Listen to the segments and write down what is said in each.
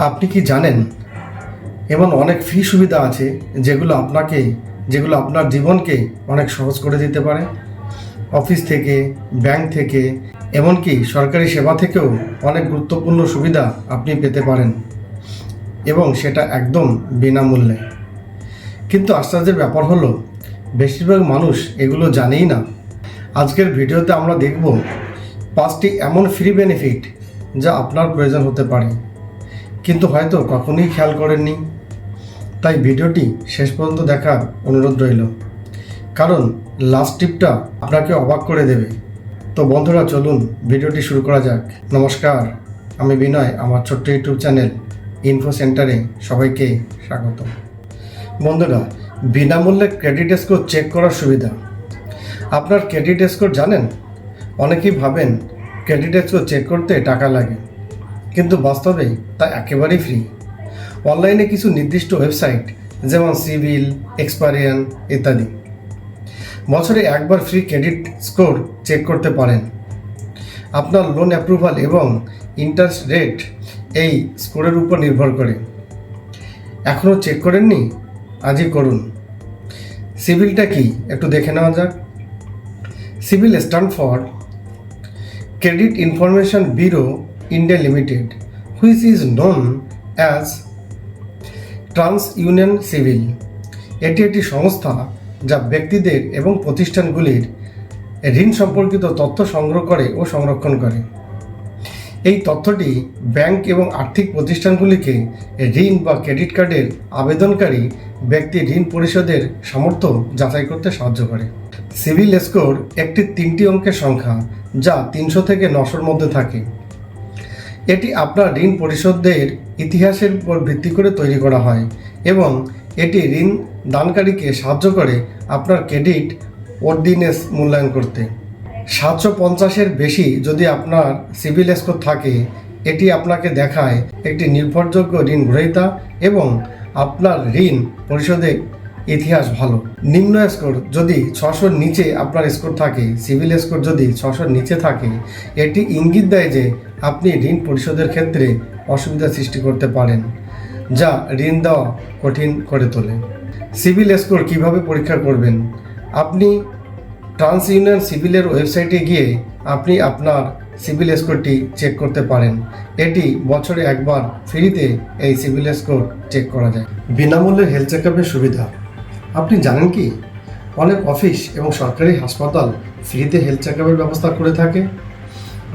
আপনি কি জানেন? এমন অনেক ফি সুবিধা আছে যেগুলো আপনাকে, যেগুলো আপনার জীবনকে অনেক সহজ করে দিতে পারে। অফিস থেকে, ব্যাংক থেকে, এমনকি সরকারি সেবা থেকেও অনেক গুরুত্বপূর্ণ সুবিধা আপনি পেতে পারেন। এবং সেটা একদম বিনামূল্যে। কিন্তু আশ্চর্যের ব্যাপার হলো, বেশিরভাগ মানুষ এগুলো জানেই না। আজকের ভিডিওতে আমরা দেখব পাঁচটি এমন ফ্রি বেনিফিট যা আপনার প্রয়োজন হতে পারে। কিন্তু হয়তো কখনোই খেয়াল করেননি। তাই ভিডিওটি শেষ পর্যন্ত দেখার অনুরোধ রইল। কারণ লাস্ট টিপটা আপনাকে অবাক করে দেবে। তো বন্ধুরা, চলুন ভিডিওটি শুরু করা যাক। নমস্কার, আমি বিনয়, আমার ছোট্ট ইউটিউব চ্যানেল ইনফো সেন্টারে সবাইকে স্বাগত। বন্ধুরা, বিনামূল্যে ক্রেডিট স্কোর চেক করার সুবিধা। আপনার ক্রেডিট স্কোর জানেন? অনেকেই ভাবেন ক্রেডিট স্কোর চেক করতে টাকা লাগে। কিন্তু বাস্তবে তা একেবারেই ফ্রি অনলাইনে কিছু নির্দিষ্ট ওয়েবসাইট যেমন সিভিল এক্সপারিয়ান ইত্যাদি। বছরে একবার ফ্রি ক্রেডিট স্কোর চেক করতে পারেন। আপনার লোন অ্যাপ্রুভাল এবং ইন্টারেস্ট রেট এই স্কোরের উপর নির্ভর করে। এখনও চেক করেননি? আজই করুন। সিভিলটা কি? একটু দেখে নেওয়া যাক। CIBIL stand for credit information bureau India limited which is known as TransUnion CIBIL এটি একটি সংস্থা যা ব্যক্তিদের এবং প্রতিষ্ঠানগুলির ঋণ সম্পর্কিত তথ্য সংগ্রহ করে ও সংরক্ষণ করে। এই তথ্যটি ব্যাংক এবং আর্থিক প্রতিষ্ঠানগুলিকে ঋণ বা ক্রেডিট কার্ডের আবেদনকারী ব্যক্তি ঋণ পরিশোধের সামর্থ্য যাচাই করতে সাহায্য করে। সিভিল স্কোর একটি তিনটি অঙ্কের সংখ্যা যা তিনশো থেকে নশোর মধ্যে থাকে। এটি আপনার ঋণ পরিশোধের ইতিহাসের উপর ভিত্তি করে তৈরি করা হয় এবং এটি ঋণ দানকারীকে সাহায্য করে আপনার ক্রেডিট ওর্ডিনেস মূল্যায়ন করতে। সাতশো পঞ্চাশের বেশি যদি আপনার সিভিল স্কোর থাকে, এটি আপনাকে দেখায় একটি নির্ভরযোগ্য ঋণ গ্রহীতা এবং আপনার ঋণ পরিশোধের ইতিহাস ভালো। নিম্ন স্কোর যদি ছশোর নিচে আপনার স্কোর থাকে সিভিল স্কোর যদি ছশোর নিচে থাকে, এটি ইঙ্গিত দেয় যে আপনি ঋণ পরিশোধের ক্ষেত্রে অসুবিধা সৃষ্টি করতে পারেন, যা ঋণ দেওয়া কঠিন করে তোলে। সিভিল স্কোর কীভাবে পরীক্ষা করবেন? আপনি ট্রান্স ইউনিয়ন সিভিলের ওয়েবসাইটে গিয়ে আপনি আপনার সিভিল স্কোরটি চেক করতে পারেন। এটি বছরে একবার ফ্রিতে এই সিভিল স্কোর চেক করা যায়। বিনামূল্যে হেলথ চেক সুবিধা। আপনি জানেন কি? অনেক অফিস এবং সরকারি হাসপাতাল ফ্রিতে হেলথ চেক আপের ব্যবস্থা করে থাকে।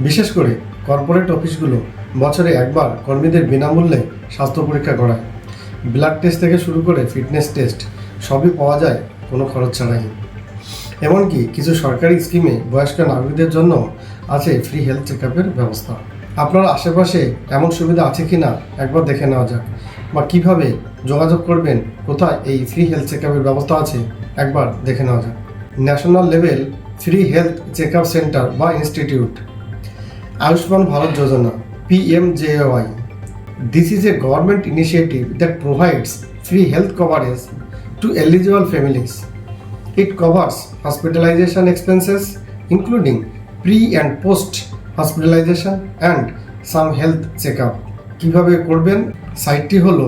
বিশেষ করে কর্পোরেট অফিসগুলো বছরে একবার কর্মীদের বিনামূল্যে স্বাস্থ্য পরীক্ষা করায়। ব্লাড টেস্ট থেকে শুরু করে ফিটনেস টেস্ট সবই পাওয়া যায়, কোনো খরচ ছাড়াই। এমনকি কিছু সরকারি স্কিমে বয়স্ক নাগরিকদের জন্য আছে ফ্রি হেলথ চেক আপের ব্যবস্থা। আপনার আশেপাশে এমন সুবিধা আছে কি না একবার দেখে নেওয়া যাক, বা কীভাবে যোগাযোগ করবেন। কোথায়? এই ফ্রি হেলথ চেকআপের ব্যবস্থা আছে। একবার দেখে নেওয়া যাক। National level free health checkup centre বা institute Ayushman Bharat Yojana PMJAY this is a government initiative that provides free health coverage to eligible families it covers hospitalisation expenses including pre and post hospitalisation and some health check up কীভাবে করবেন? সাইটটি হলো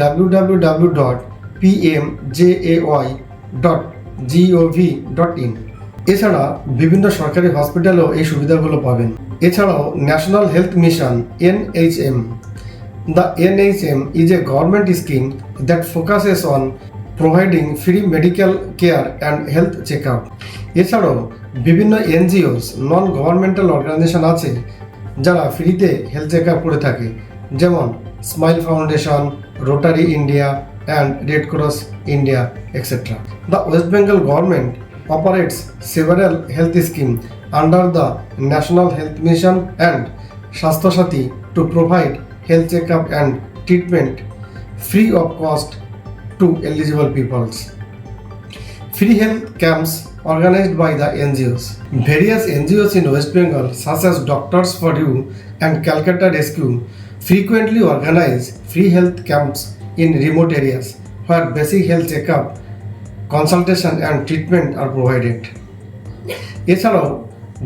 www.pmjay.gov.in এছাড়া বিভিন্ন সরকারি হসপিটালেও এই সুবিধাগুলো পাবেন। এছাড়াও national health mission NHM The NHM is a government scheme that focuses on providing free medical care and health checkup. এছাড়াও বিভিন্ন এনজিওস নন গভর্নমেন্টাল অর্গানাইজেশন আছে, যারা ফ্রিতে হেলথ চেক আপ করে থাকে, যেমন smile foundation rotary India and Red Cross India, etc. The West Bengal government operates several health schemes under the National Health Mission and Shastha Sati to provide health checkup and treatment free of cost to eligible peoples. Free health camps organized by the NGOs. Various NGOs in West Bengal, such as Doctors for You and Calcutta Rescue, frequently organize free health camps in remote areas where basic health checkup, consultation, and treatment are provided. এছাড়াও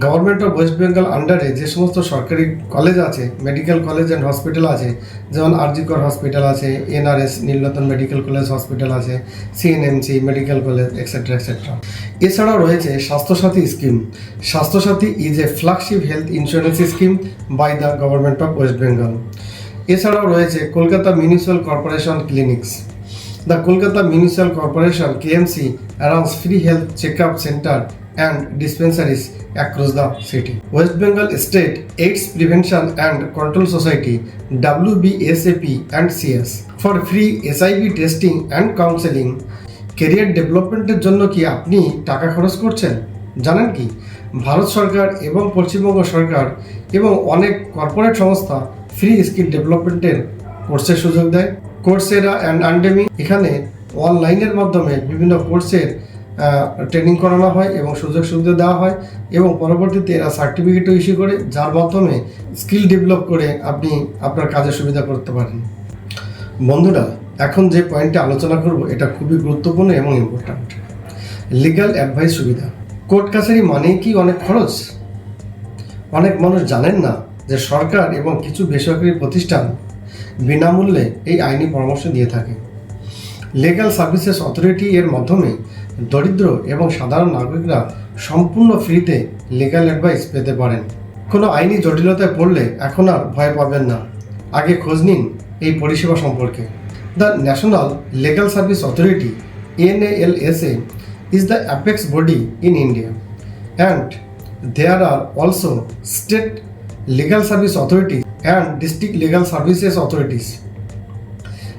government of West Bengal আন্ডারে যে সমস্ত সরকারি college আছে medical college and hospital আছে যেমন RG Kar hospital আছে NRS Nilratan medical college hospital আছে CNMC medical college etcetera etcetera এছাড়াও রয়েছে Swasthyasathi scheme Swasthyasathi is a flagship health insurance scheme by the government of West Bengal এছাড়াও রয়েছে Kolkata municipal corporation clinics. The Kolkata municipal corporation KMC arranges free health check up centre and dispensaries across the city. West Bengal state AIDS prevention and control society W B S and CS for free S I B testing and counselling. Career ডেভেলপমেন্টের জন্য কি আপনি টাকা খরচ করছেন? জানেন কি? ভারত সরকার এবং পশ্চিমবঙ্গ সরকার এবং অনেক কর্পোরেট সংস্থা ফ্রি স্কিল ডেভেলপমেন্টের কোর্সের সুযোগ দেয়। কোর্সেরা অ্যান্ড আন্ডেমি এখানে অনলাইনের মাধ্যমে বিভিন্ন কোর্সের ট্রেনিং করানো হয় এবং সুযোগ সুবিধা দেওয়া হয় এবং পরবর্তীতে এরা সার্টিফিকেটও ইস্যু করে, যার মাধ্যমে স্কিল ডেভেলপ করে আপনি আপনার কাজের সুবিধা করতে পারেন। বন্ধুরা, এখন যে পয়েন্টে আলোচনা করব, এটা খুবই গুরুত্বপূর্ণ এবং ইম্পর্ট্যান্ট লিগ্যাল অ্যাডভাইস সুবিধা। কোর্ট কাছারি মানেই কি অনেক খরচ? অনেক মানুষ জানেন না যে সরকার এবং কিছু বেসরকারি প্রতিষ্ঠান বিনামূল্যে এই আইনি পরামর্শ দিয়ে থাকে। লিগ্যাল সার্ভিসেস অথরিটি এর মাধ্যমে দরিদ্র এবং সাধারণ নাগরিকরা সম্পূর্ণ ফ্রিতে লিগ্যাল অ্যাডভাইস পেতে পারেন। কোনো আইনি জটিলতায় পড়লে এখন আর ভয় পাবেন না। আগে খোঁজ নিন এই পরিষেবা সম্পর্কে। The national legal service authority NALSA is the apex body in India and there are also state legal service authorities and district legal services authorities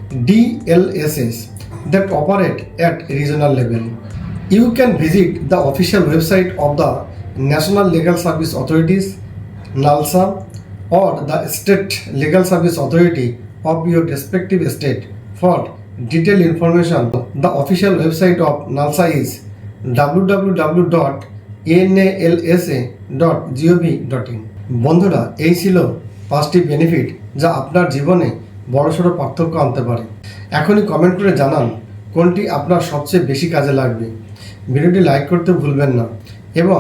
DLSS that operate at regional level. You can visit the official website of the National Legal Service Authorities NALSA or the State Legal Service Authority of your respective state for detailed information. The official website of NALSA is www.nalsa.gov.in বন্ধুরা, এই ছিল পাঁচটি benefit যা আপনার জীবনে বড়সড় পার্থক্য আনতে পারে। এখনই কমেন্ট করে জানান কোনটি আপনার সবচেয়ে বেশি কাজে লাগবে। ভিডিওটি লাইক করতে ভুলবেন না এবং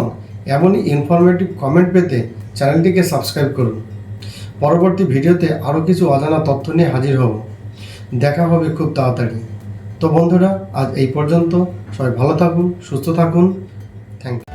এমনই ইনফরমেটিভ কমেন্ট পেতে চ্যানেলটিকে সাবস্ক্রাইব করুন। পরবর্তী ভিডিওতে আরও কিছু অজানা তথ্য নিয়ে হাজির হব। দেখা হবে খুব তাড়াতাড়ি। তো বন্ধুরা, আজ এই পর্যন্ত। সবাই ভালো থাকুন, সুস্থ থাকুন। Thank you